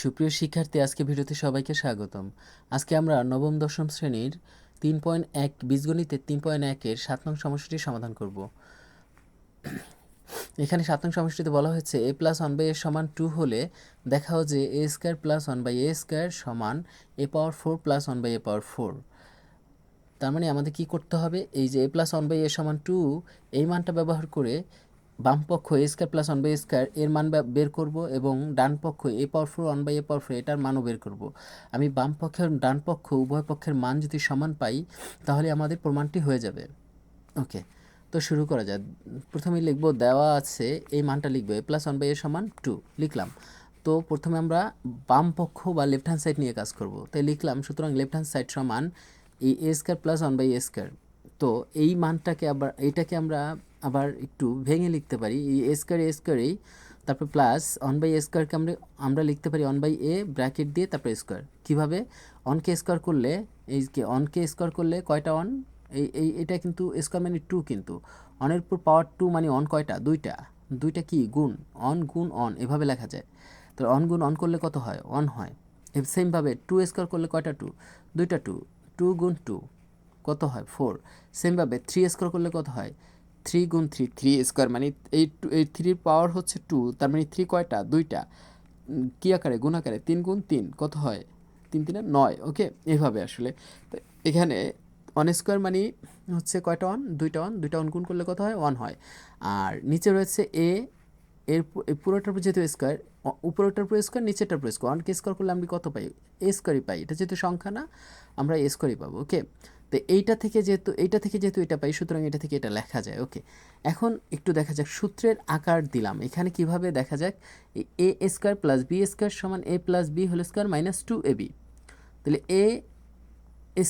সুপ্রিয় শিক্ষার্থী, আজকে ভিডিওতে সবাইকে স্বাগতম। আজকে আমরা নবম, দশম শ্রেণির তিন পয়েন্ট এক বীজগণিতের তিন পয়েন্ট একের সাত নং সমস্যাটি সমাধান করব। এখানে সাত নং সমস্যাটিতে বলা হয়েছে, A plus one by A সমান টু হলে দেখাও যে A square plus one by A square সমান A power four plus one by A power four. তার মানে আমাদের কি করতে হবে? এই যে A plus one by A সমান টু, এই মানটা ব্যবহার করে বাম পক্ষ A square plus one by square এর মান বের করব এবং ডান পক্ষ A power four one by A power four এটার মানও বের করব। আমি বাম পক্ষের ডান পক্ষ, উভয় পক্ষের মান যদি সমান পাই, তাহলে আমাদের প্রমাণটি হয়ে যাবে। ওকে তো শুরু করা যাক। প্রথমে লিখব, দেওয়া আছে, এই মানটা লিখব A plus one by A সমান টু লিখলাম। তো প্রথমে আমরা বাম পক্ষ বা লেফট হ্যান্ড সাইড নিয়ে কাজ করব। তাই লিখলাম, সুতরাং লেফট হ্যান্ড সাইড সমান A square plus one by A square তো এই মানটাকে আবার এইটাকে আমরা আবার একটু ভেঙে লিখতে পারি। এই এ স্কোয়ার এ স্কোয়ারেই তারপর প্লাস ওয়ান বাই স্কোয়ারকে আমরা আমরা লিখতে পারি ওয়ান বাই এ ব্র্যাকেট দিয়ে তারপর স্কোয়ার কীভাবে? অনকে স্কোয়ার করলে, এই কে অনকে স্কোয়ার করলে কয়টা অন এই এই, এটা কিন্তু স্কোয়ার মানে টু কিন্তু। অনের উপর পাওয়ার টু মানে অন কয়টা? দুইটা। দুইটা কি? গুণ। অন গুণ অন এভাবে লেখা যায়। তো অন গুণ অন করলে কত হয়? অন হয়। সেমভাবে টু স্কোয়ার করলে কয়টা টু দুইটা টু টু গুণ টু কত হয়? ফোর সেমভাবে থ্রি স্কোয়ার করলে কত হয়? থ্রি গুণ থ্রি থ্রি স্কোয়ার মানে এই টু, এই থ্রির পাওয়ার হচ্ছে টু তার মানে থ্রি কয়টা? দুইটা। কী আকারে? গুণ আকারে। তিন গুণ তিন, কত হয়? তিন তিনে নয় ওকে এভাবে আসলে। তো এখানে ওয়ান স্কোয়ার মানে হচ্ছে কয়টা ওয়ান দুইটা ওয়ান দুইটা ওয়ান গুণ করলে কত হয়? ওয়ান হয়। আর নিচে রয়েছে এ এর পুরোটার উপর যেহেতু স্কোয়ার উপরটার উপর স্কোয়ার নিচেরটার উপর স্কোয়ার ওয়ানকে স্কোয়ার করলে আমি কত পাই? এ স্কোয়ারই পাই। এটা যেহেতু সংখ্যা না, আমরা এ স্কোয়ারই পাবো ওকে তো এইটা থেকে যেহেতু, এইটা থেকে যেহেতু এটা পাই, সুতরাং এটা থেকে এটা লেখা যায় ওকে এখন একটু দেখা যাক, সূত্রের আকার দিলাম। এখানে কীভাবে দেখা যাক A square plus B square সমান A plus B whole square minus two A B তাহলে A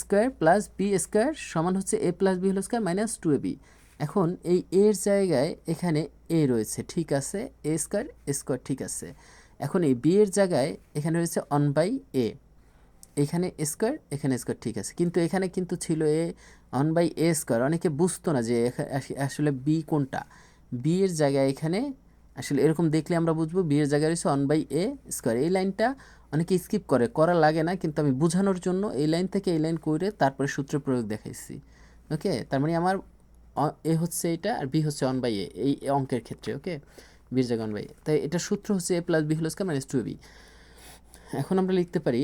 square plus B square সমান হচ্ছে A plus B whole square minus two A B এখন এই এর জায়গায় এখানে এ রয়েছে, ঠিক আছে? এ স্কোয়ার স্কোয়ার ঠিক আছে। এখন এই বি এর জায়গায় এখানে রয়েছে অন বাই এ এখানে স্কোয়ার এখানে স্কোয়ার ঠিক আছে। কিন্তু এখানে কিন্তু ছিল A one by A square অনেকে বুঝতো না যে আসলে বি কোনটা। বি এর জায়গায় এখানে আসলে এরকম দেখলে আমরা বুঝব বি এর জায়গায় রয়েছে অন বাই এ স্কোয়ার এই লাইনটা অনেকে স্কিপ করে, করা লাগে না, কিন্তু আমি বোঝানোর জন্য এই লাইন থেকে এই লাইন করে তারপরে সূত্র প্রয়োগ দেখাইছি। ওকে? তার মানে আমার এ হচ্ছে এটা আর বি হচ্ছে অন বাই এ এই অঙ্কের ক্ষেত্রে, ওকে? বির জায়গা অন বাই এ তাই এটা সূত্র হচ্ছে এ প্লাস বি হল স্কোয়ার মাইনাস টু বি এখন আমরা লিখতে পারি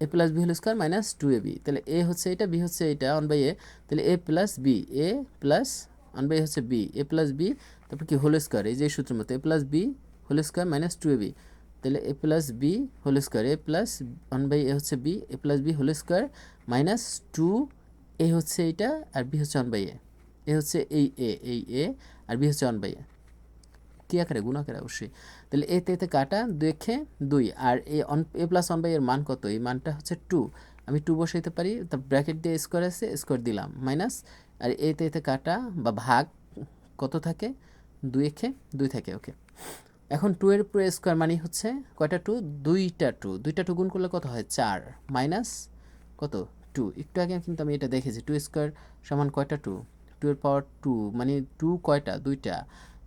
A plus B whole square minus two A B তাহলে এ হচ্ছে এটা বি হচ্ছে এটা ওয়ান বাই এ তাহলে A plus B A plus one by হচ্ছে বি এ প্লাস বি তারপর কি হোল স্কোয়ার এই যে সূত্রের মতো A plus B whole square minus two A B তাহলে A plus B whole square A plus one by A হচ্ছে B A plus B whole square minus two A হচ্ছে এটা, আর বি হচ্ছে ওয়ান বাই এ এ হচ্ছে এই A এই A আর বি হচ্ছে ওয়ান বাই এ কী আকারে গুণ আকারে অবশ্যই। তাহলে এতে এতে কাটা দেখে দুই। আর A one A plus one by এর মান কত? এই মানটা হচ্ছে টু আমি টু বসাইতে পারি, তা ব্র্যাকেট দিয়ে স্কোয়ার আছে স্কোয়ার দিলাম মাইনাস আর এতে এতে কাটা বা ভাগ কত থাকে? দুই একে দুই থাকে ওকে এখন টু এর উপরে স্কোয়ার মানে হচ্ছে কয়টা টু দুইটা টু দুইটা টু গুণ করলে কত হয়? চার। মাইনাস কত? টু একটু আগে কিন্তু আমি এটা দেখেছি। টু স্কোয়ার সমান কয়টা টু টু এর পাওয়ার টু মানে টু কয়টা? দুইটা।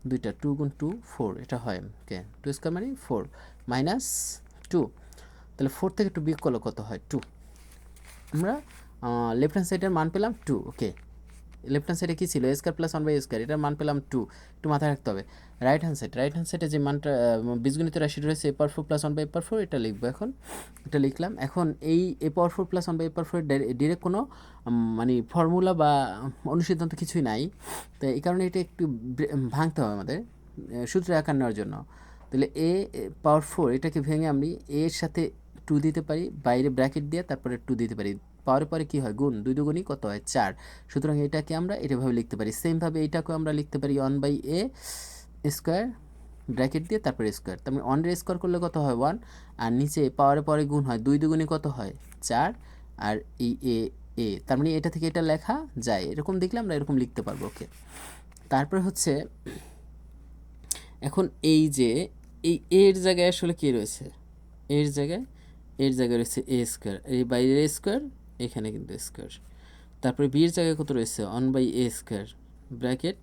দুইটা টু গুণ টু ফোর এটা হয় ওকে টু স্কোয়ার মানে ফোর মাইনাস টু তাহলে ফোর থেকে টু বিয়োগ করলে কত হয়? টু আমরা লেফট হ্যান্ড সাইডের মান পেলাম টু ওকে লেফট হ্যান্ড সাইডে কী ছিল? Square plus one by square এটার মান পেলাম টু একটু মাথায় রাখতে হবে। Right hand side right hand সাইডে যে মানটা বীজগণিত রাশি রয়েছে A power four plus one by power four এটা লিখব এখন, এটা লিখলাম। এখন এই A power four plus one by power four direct কোনো মানে ফর্মুলা বা অনুসিদ্ধান্ত কিছুই নাই। তো এই কারণে এটা একটু ভাঙতে হবে আমাদের সূত্রে আকার নেওয়ার জন্য। তাহলে এ পাওয়ার ফোর এটাকে ভেঙে আমি এর সাথে টু দিতে পারি, বাইরে ব্র্যাকেট দিয়ে তারপরে টু দিতে পারি। পাওয়ার পরে কি হয়? গুণ দুই দুগুণই কত হয়? চার। সুতরাং এটাকে আমরা এটাভাবে লিখতে পারি। সেমভাবে এটাকেও আমরা লিখতে পারি one by A square bracket দিয়ে তারপরে স্কোয়ার। তার মানে ওয়ানের স্কোয়ার করলে কত হয়? ওয়ান। আর নিচে পাওয়ারে পরে গুণ হয় দুই দুগুণে কত হয়? চার। আর এই এ এ। তার মানে এটা থেকে এটা লেখা যায়। এরকম দেখলে আমরা এরকম লিখতে পারব, ওকে? তারপরে হচ্ছে এখন এই যে, এই এর জায়গায় আসলে কী রয়েছে? এর জায়গায় এর জায়গায় রয়েছে এ স্কোয়ার। এই বাইরের স্কোয়ার এখানে কিন্তু স্কোয়ার তারপরে বি এর জায়গায় কত রয়েছে? One by A square bracket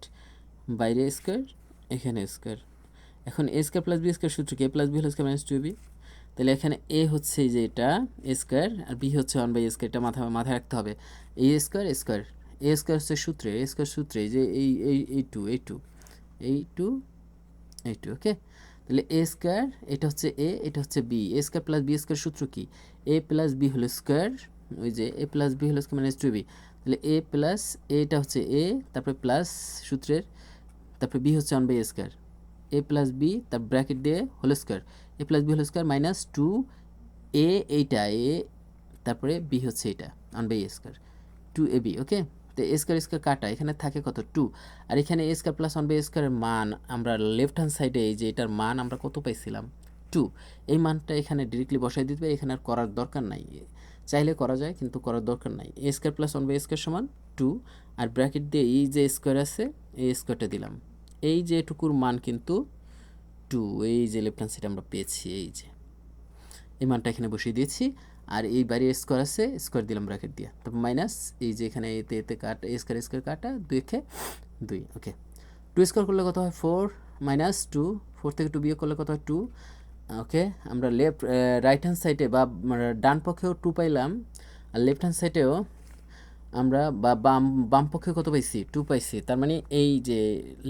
বাইরে স্কোয়ার এখানে স্কোয়ার এখন A square plus B square সূত্র কে? প্লাস বি হল স্কোয়ার মাইনাস টু বি তাহলে এখানে এ হচ্ছে যে এটা স্কোয়ার আর বি হচ্ছে ওয়ান বাই এ স্কোয়ার এটা মাথা মাথায় রাখতে হবে। A square square A square হচ্ছে সূত্রে এ স্কোয়ার সূত্রে যে এই এই এই টু এই টু এই টু এই টু ওকে তাহলে এ স্কোয়ার এটা হচ্ছে এ এটা হচ্ছে B A square plus B square সূত্র কি? এ প্লাস বি হলো স্কোয়ার ওই যে এ প্লাস বি হলো মানে টু বি তাহলে এ প্লাস এটা হচ্ছে এ তারপরে প্লাস সূত্রের, তারপরে বি হচ্ছে one by square A plus B তার ব্র্যাকেট দিয়ে whole square A plus B whole square minus two A এইটা এ তারপরে বি হচ্ছে এটা one by square two A B okay তো এ স্কোয়ার স্কোয়ার কাটা, এখানে থাকে কত? টু আর এখানে A square plus one by স্কোয়ারের মান, আমরা লেফট হ্যান্ড সাইডে এই যে এটার মান আমরা কত পাইছিলাম? টু এই মানটা এখানে ডিরেক্টলি বসাই দিতে এখানে আর করার দরকার নাই। চাইলে করা যায়, কিন্তু করার দরকার নাই। A square plus one by square সমান টু আর ব্র্যাকেট দিয়ে এই যে স্কোয়ার আছে, এই স্কোয়ারটা দিলাম। এই যে এটুকুর মান কিন্তু টু এই যে লেফট হ্যান্ড সাইডে আমরা পেয়েছি, এই যে। এই মানটা এখানে বসিয়ে দিয়েছি, আর এই বাইরে স্কোয়ার আছে স্কোয়ার দিলাম ব্র্যাকেট দিয়ে। তারপর মাইনাস এই যে এখানে এতে এতে কাটা স্কোয়ার স্কোয়ার কাটা, দুই খে দুই ওকে টু স্কোয়ার করলে কত হয়? ফোর মাইনাস টু ফোর থেকে টু বিয়োগ করলে কত হয়? টু ওকে আমরা লেফট রাইট হ্যান্ড সাইডে বা মানে ডান পক্ষেও টু পাইলাম, আর লেফট হ্যান্ড সাইডেও আমরা বা, বাম বাম পক্ষে কত পাইছি? টু পাইছি। তার মানে এই যে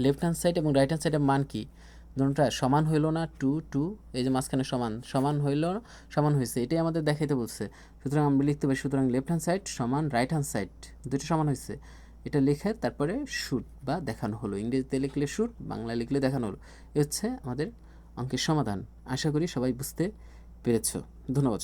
লেফট হ্যান্ড সাইড এবং রাইট হ্যান্ড সাইডের মান কি? দুটোটা সমান হইল না টু টু এই যে মাঝখানে সমান সমান হইল, সমান হয়েছে এটাই আমাদের দেখাইতে বলছে। সুতরাং আমরা লিখতে পারি, সুতরাং লেফট হ্যান্ড সাইড সমান রাইট হ্যান্ড সাইড দুটো সমান হয়েছে এটা লিখে তারপরে শুট বা দেখানো হলো। ইংরেজিতে লিখলে শুট বাংলা লিখলে দেখানো হলো। এ হচ্ছে আমাদের অঙ্কের সমাধান আশা করি সবাই বুঝতে পেরেছ ধন্যবাদ।